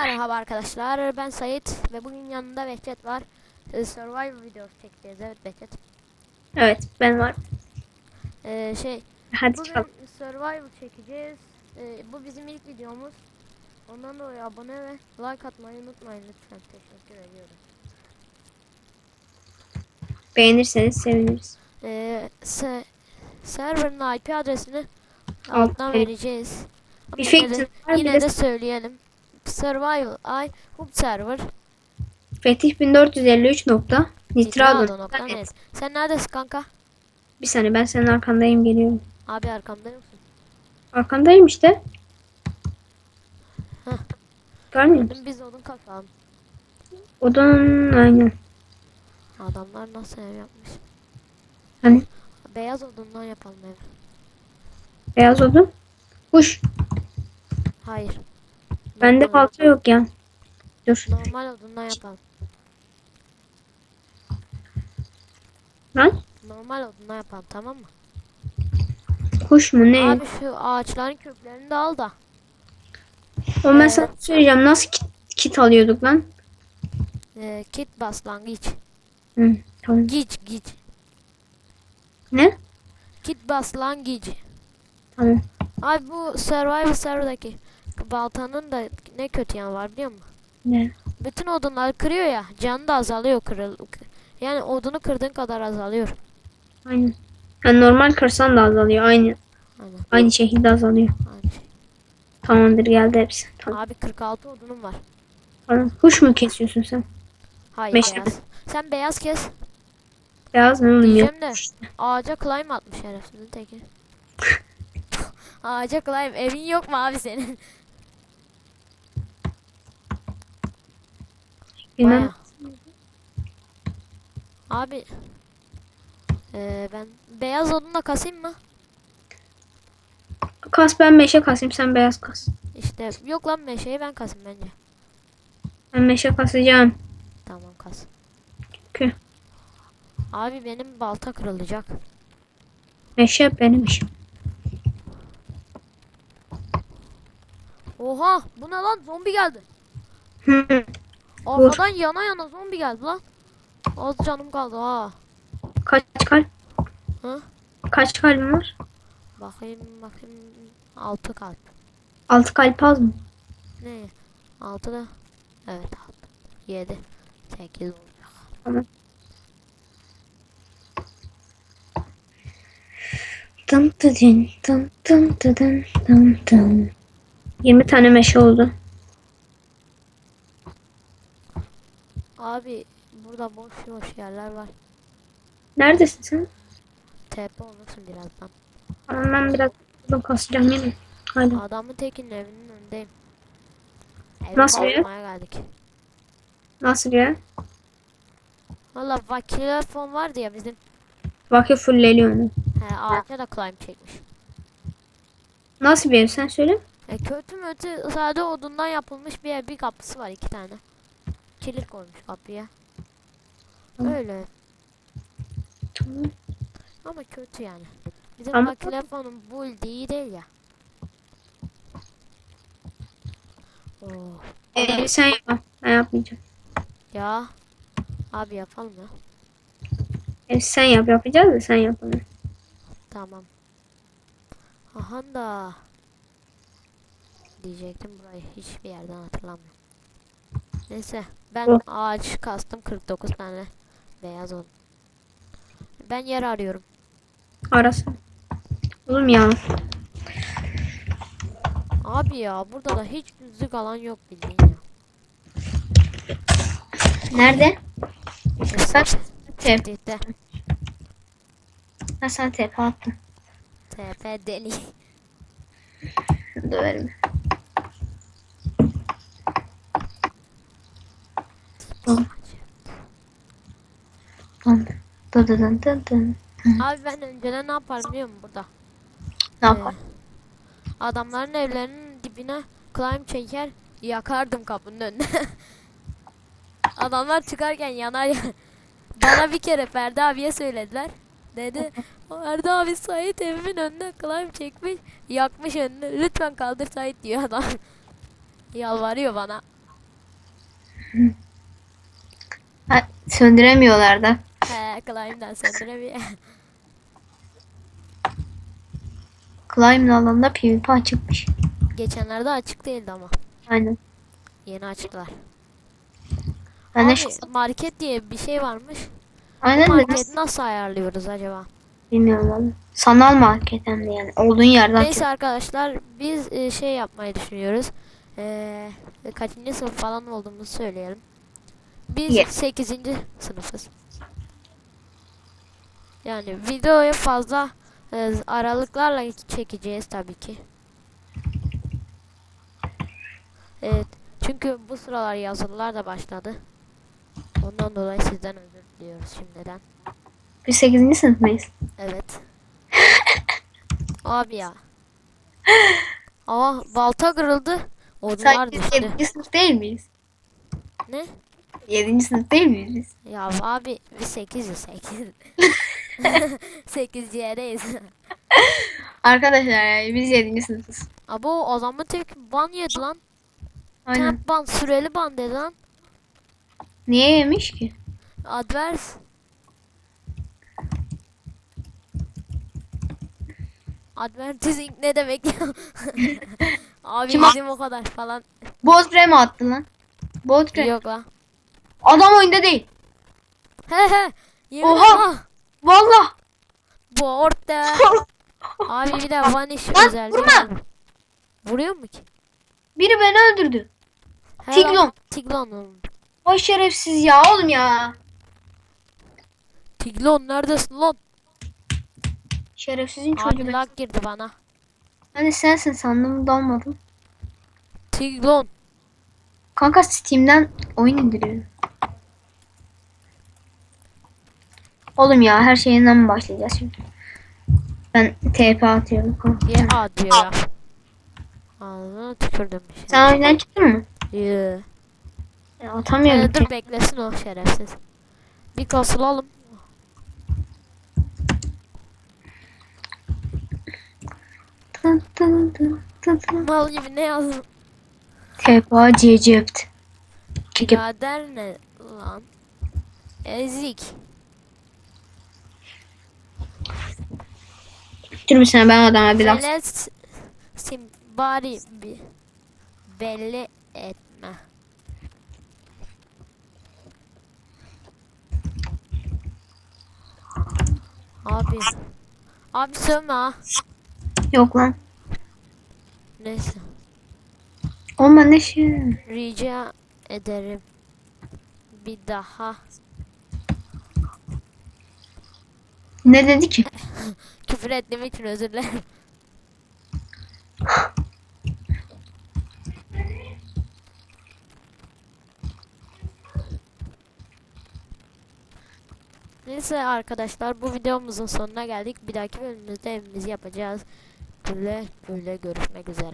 Merhaba arkadaşlar ben Sait ve bugün yanında Behçet var. Ee, Survival videosu çekeceğiz evet Behçet. Evet ben var. Ee, şey Hadi bugün çıkalım. Survival çekeceğiz. Ee, bu bizim ilk videomuz. Ondan dolayı abone ve like atmayı unutmayın lütfen. Teşekkür ediyorum. Beğenirseniz seviniriz. Ee, se server'ın IP adresini Alt- alttan vereceğiz. Ama Bir yine de, bir yine de- de söyleyelim. Survival I Hub Server Fetih 1453 nokta. Nitrado Nitrado nokta nokta net. net. Sen neredesin kanka? Bir saniye ben senin arkandayım geliyorum. Abi arkamda mısın? Arkandayım işte. Görmüyor musun? Biz odun kasalım. Odanın aynen. Adamlar nasıl ev yapmış? Hani Beyaz odundan yapalım ev. beyaz odun. Kuş. Hayır. Bende Normal- balta yok ya. Dur. Normal odundan yapalım. Lan. Normal odundan yapalım tamam mı? Kuş mu ne? Abi şu ağaçların köklerini de al da. o mesela söyleyeceğim. Nasıl kit, kit alıyorduk lan? Ee, kit başlangıç. Hı, tamam. Gic gic. Ne? Kit başlangıç. Tamam. Abi bu Survivor serverdaki baltanın da ne kötü yanı var biliyor musun? Ne? Bütün odunları kırıyor ya. Canı da azalıyor kırıl. Yani odunu kırdığın kadar azalıyor. Aynen. Yani normal kırsan da azalıyor. Aynı Aynen. aynı şekilde azalıyor. Aynı şey. Tamamdır geldi hepsi. Tamam. Abi 46 odunum var. tamam. Kuş mu kesiyorsun sen? Hayır Meşe. beyaz. Sen beyaz kes. Beyaz mı. Diyeceğim de ağaca climb atmış şerefsizin teki. ağaca climb. Evin yok mu abi senin? Bilmem. Bayağı. Abi. Ee, ben beyaz odunla kasayım mı? Kas ben meşe kasayım sen beyaz kas. İşte yok lan meşeyi ben kasayım bence. Ben meşe kasacağım. Tamam kas. Çünkü Abi benim balta kırılacak. meşe benim işim. Oha bu ne lan zombi geldi. Arkadan yana yana zombi geldi lan. Az canım kaldı ha. Kaç kalp? Hı? Kaç kalbim var? Bakayım bakayım. 6 kalp. Altı kalp az mı? Ne? 6 da. Evet 6. 7. 8 olacak. Tamam. Tın tıdın, tın tın tıdın, tın tın. 20 tane meşe oldu. Abi burada boş boş yerler var. Neredesin sen? TP olursun birazdan. Tamam ben biraz burada kasacağım yine. Hadi. Adamın tekinin evinin önündeyim. Evi Nasıl ya? geldik. Nasıl ya? Valla vakile fon vardı ya bizim. Vakit fulleliyor onu. He ağaca da climb çekmiş. Nasıl bir ev sen söyle? E kötü mötü sade odundan yapılmış bir ev bir kapısı var iki tane. Kilit koymuş kapıya. Tamam. Öyle Tamam. ama kötü yani. Bizim Ama- vakile fonun build iyi değil ya. Oo. Evi sen yap. Ben yapmayacağım. Ya. Abi yapalım ya. Evi sen yap yapacağız da sen yap onu. Tamam. Aha da. Diyecektim burayı hiçbir yerden hatırlamıyorum. Neyse ben ağaç kastım 49 tane beyaz oldu. Ben yer arıyorum. Arasın. Oğlum ya. Abi ya burada da hiç düzlük alan yok bildiğin ya. Nerede? Tep. TP Ben sana tepe attım. TP deni. Döverim. Dın. Dın. Dın dın dın. Abi ben önceden ne yaparım biliyor musun burada? Ne Ee, yapar? adamların evlerinin dibine climb çeker yakardım kapının önüne. Adamlar çıkarken yanar ya. Bana bir kere Ferdi abiye söylediler. Dedi Ferdi abi Sait evimin önüne climb çekmiş yakmış önünü. Lütfen kaldır Sait diyor adam. Yalvarıyor bana. Söndüremiyorlar da. He Climb'den söndüremiyor. Climb'in alanında PvP açıkmış. Geçenlerde açık değildi ama. Aynen. Yeni açtılar. Ben de Abi, şu... market diye bir şey varmış. Aynen Bu de marketi nasıl nasıl ayarlıyoruz acaba? bilmiyorum valla. Sanal market hem de yani. Olduğun yerden Neyse arkadaşlar biz e, şey yapmayı düşünüyoruz. Eee kaçıncı sınıf falan olduğumuzu söyleyelim. Biz Ye. 8. sınıfız. Yani videoyu fazla e, aralıklarla çekeceğiz tabii ki. Evet. Çünkü bu sıralar yazılılar da başladı. Ondan dolayı sizden özür diliyoruz şimdiden. Biz 8. sınıf mıyız? Evet. Abi ya. Aa balta kırıldı. Odunlar Sanki düştü. 7. sınıf değil miyiz? Ne? 7. sınıf değil miyiz biz? Ya abi biz 8'iz 8. 8 yereyiz. Arkadaşlar ya biz 7. sınıfız. Abo o zaman tek ban yedi lan. Aynen. Temp ban süreli ban dedi lan. Niye yemiş ki? Advers. Advertising ne demek ya? Abi Kim bizim o kadar falan. Bozbre mi attı lan? Bozbre. Yok lan. Adam oyunda değil. He he. Yemin Oha! Oha. Valla. Bu orta. Abi bir de vanish Lan, özelliği vurma! Vuruyor mu ki? Biri beni öldürdü. He Tiglon. lan, Tiglon. oğlum. Vay şerefsiz ya oğlum ya. Tiglon neredesin lan? Şerefsizin çocuğu. Abi ben. lag girdi bana. Hani sensin sandım dalmadım. Tiglon. Kanka Steam'den oyun indiriyorum. Oğlum ya her şeyinden mi başlayacağız şimdi? Ben TP atıyorum kanka. Ye a diyor ya. Ağzına tükürdüm bir şey. Sen oyundan çıktın mı? Yee. Ya, atamıyorum. Ee, dur beklesin o şerefsiz. Bir kasılalım. Tın tın tın tın tın. Mal gibi ne yazdım? TP Cecept. Birader ne lan? Ezik. Sene ben adama bir laf. Sim bari bir belli etme. Abi. Abi sövme ha. Yok lan. Neyse. Ben ne şey. Rica ederim. Bir daha. Ne dedi ki? Küfür ettiğim için özür dilerim. Neyse arkadaşlar bu videomuzun sonuna geldik. Bir dahaki bölümümüzde evimizi yapacağız. Böyle böyle görüşmek üzere.